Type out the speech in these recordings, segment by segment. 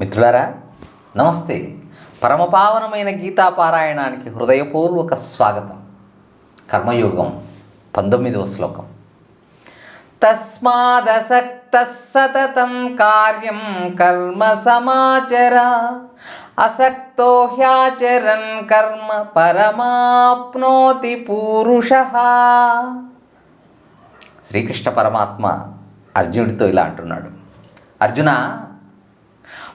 మిత్రులారా నమస్తే. పరమపావనమైన గీతాపారాయణానికి హృదయపూర్వక స్వాగతం. కర్మయోగం పంతొమ్మిదవ శ్లోకం. తస్మాదసక్త సతతం కార్యం కర్మ సమాచర అసక్తో హ్యాచరన్ కర్మ పరమాప్నోతి పూరుష. శ్రీకృష్ణ పరమాత్మ అర్జునుడితో ఇలా అంటున్నాడు. అర్జున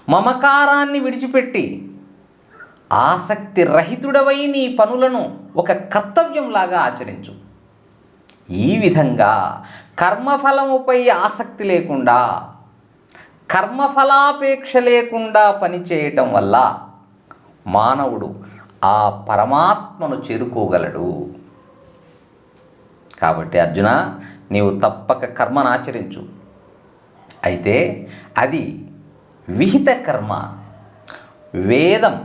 మమకారాన్ని విడిచిపెట్టి ఆసక్తి రహితుడవై నీ పనులను ఒక కర్తవ్యంలాగా ఆచరించు. ఈ విధంగా కర్మఫలముపై ఆసక్తి లేకుండా కర్మఫలాపేక్ష లేకుండా పనిచేయటం వల్ల మానవుడు ఆ పరమాత్మను చేరుకోగలడు. కాబట్టి అర్జున నీవు తప్పక కర్మను ఆచరించు. అయితే అది విహిత కర్మ వేదం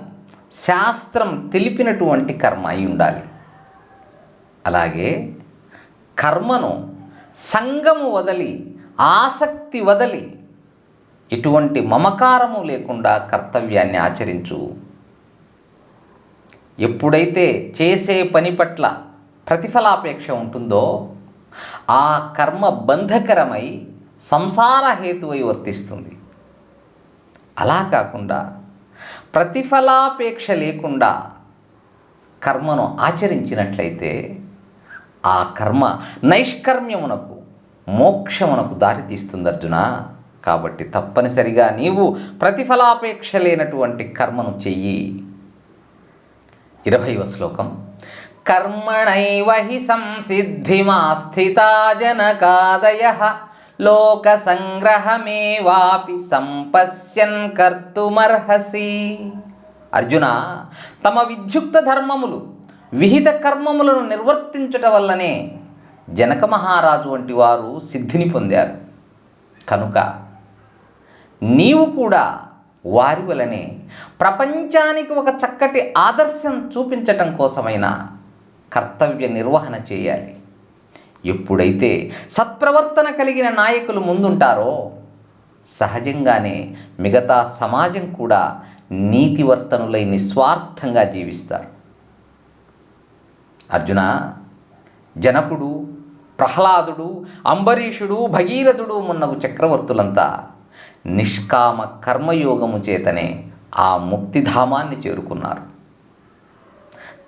శాస్త్రం తెలిపినటువంటి కర్మ అయి ఉండాలి. అలాగే కర్మను సంగము వదలి ఆసక్తి వదలి ఎటువంటి మమకారము లేకుండా కర్తవ్యాన్ని ఆచరించు. ఎప్పుడైతే చేసే పని పట్ల ప్రతిఫలాపేక్ష ఉంటుందో ఆ కర్మ బంధకరమై సంసార హేతువై వర్తిస్తుంది. అలా కాకుండా ప్రతిఫలాపేక్ష లేకుండా కర్మను ఆచరించినట్లయితే ఆ కర్మ నైష్కర్మ్యమునకు మోక్షమునకు దారితీస్తుంది అర్జున. కాబట్టి తప్పనిసరిగా నీవు ప్రతిఫలాపేక్ష లేనటువంటి కర్మను చెయ్యి. ఇరవైవ శ్లోకం. కర్మణైవ హి సంసిద్ధిమాస్థితా జనకాదయ లోక సంగ్రహమేవాపి సంపశ్యన్ కర్తుమర్హసి. అర్జున తమ విద్యుక్త ధర్మములు విహిత కర్మములను నిర్వర్తించుట వల్లనే జనక మహారాజు వంటి వారు సిద్ధిని పొందారు. కనుక నీవు కూడా వారి వలనే ప్రపంచానికి ఒక చక్కటి ఆదర్శం చూపించటం కోసమైనా కర్తవ్య నిర్వహణ చేయాలి. ఎప్పుడైతే సత్ప్రవర్తన కలిగిన నాయకులు ముందుంటారో సహజంగానే మిగతా సమాజం కూడా నీతివర్తనులై నిస్వార్థంగా జీవిస్తారు. అర్జున జనకుడు ప్రహ్లాదుడు అంబరీషుడు భగీరథుడు మున్నగు చక్రవర్తులంతా నిష్కామ కర్మయోగము చేతనే ఆ ముక్తిధామాన్ని చేరుకున్నారు.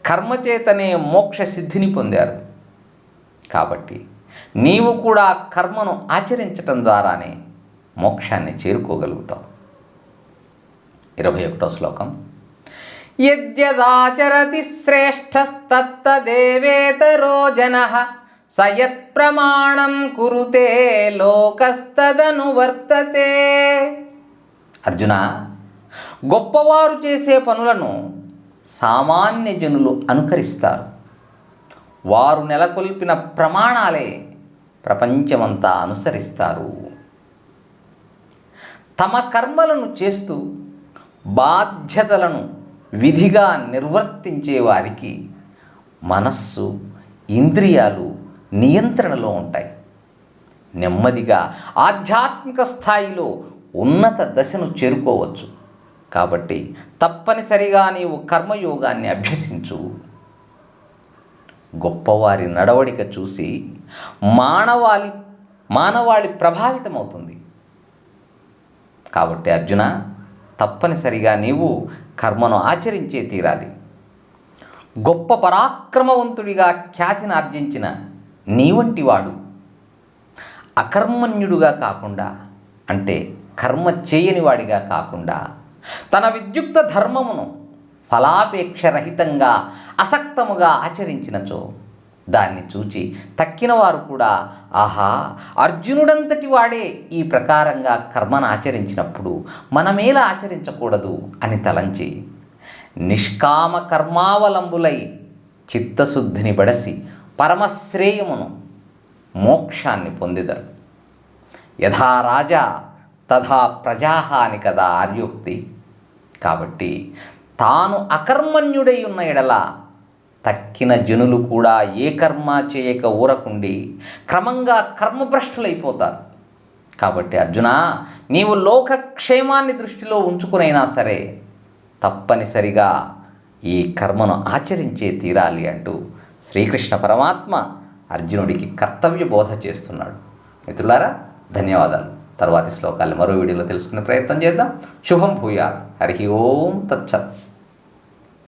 కర్మచేతనే మోక్ష సిద్ధిని పొందారు. కాబట్టి నీవు కూడా కర్మను ఆచరించటం ద్వారానే మోక్షాన్ని చేరుకోగలుగుతావు. ఇరవై ఒకటో శ్లోకం. యద్యదాచరతి శ్రేష్టస్తత్తదేవేతరో జన సయత్ ప్రమాణం కురుతే లోకస్తదను వర్తతే. అర్జున గొప్పవారు చేసే పనులను సామాన్య జనులు అనుకరిస్తారు. వారు నెలకొల్పిన ప్రమాణాలే ప్రపంచమంతా అనుసరిస్తారు. తమ కర్మలను చేస్తూ బాధ్యతలను విధిగా నిర్వర్తించే వారికి మనస్సు ఇంద్రియాలు నియంత్రణలో ఉంటాయి. నెమ్మదిగా ఆధ్యాత్మిక స్థాయిలో ఉన్నత దశను చేరుకోవచ్చు. కాబట్టి తప్పనిసరిగా నీవు కర్మయోగాన్ని అభ్యసించు. గొప్పవారి నడవడిక చూసి మానవాళి మానవాళి ప్రభావితమవుతుంది. కాబట్టి అర్జున తప్పనిసరిగా నీవు కర్మను ఆచరించే తీరాలి. గొప్ప పరాక్రమవంతుడిగా ఖ్యాతిని ఆర్జించిన నీ వంటి వాడు అకర్మణ్యుడుగా కాకుండా అంటే కర్మ చేయని వాడిగా కాకుండా తన విద్యుక్త ధర్మమును ఫలాపేక్ష రహితంగా అసక్తముగా ఆచరించినచో దాన్ని చూచి తక్కిన వారు కూడా ఆహా అర్జునుడంతటి వాడే ఈ ప్రకారంగా కర్మను ఆచరించినప్పుడు మనమేలా ఆచరించకూడదు? అని తలంచి నిష్కామ కర్మావలంబులై చిత్తశుద్ధిని బడసి పరమశ్రేయమును మోక్షాన్ని పొందిదరు. యథా రాజా తథా ప్రజాహ అని కదా ఆర్యోక్తి. కాబట్టి తాను అకర్మణ్యుడై ఉన్న ఎడల తక్కిన జనులు కూడా ఏ కర్మ చేయక ఊరకుండి క్రమంగా కర్మభ్రష్టులైపోతారు. కాబట్టి అర్జున నీవు లోకక్షేమాన్ని దృష్టిలో ఉంచుకునైనా సరే తప్పనిసరిగా ఈ కర్మను ఆచరించే తీరాలి అంటూ శ్రీకృష్ణ పరమాత్మ అర్జునుడికి కర్తవ్య బోధ చేస్తున్నాడు. మిత్రులారా ధన్యవాదాలు. తర్వాతి శ్లోకాలు మరో వీడియోలో తెలుసుకునే ప్రయత్నం చేద్దాం. శుభం భూయాత్. హరి ఓం తచ్చత్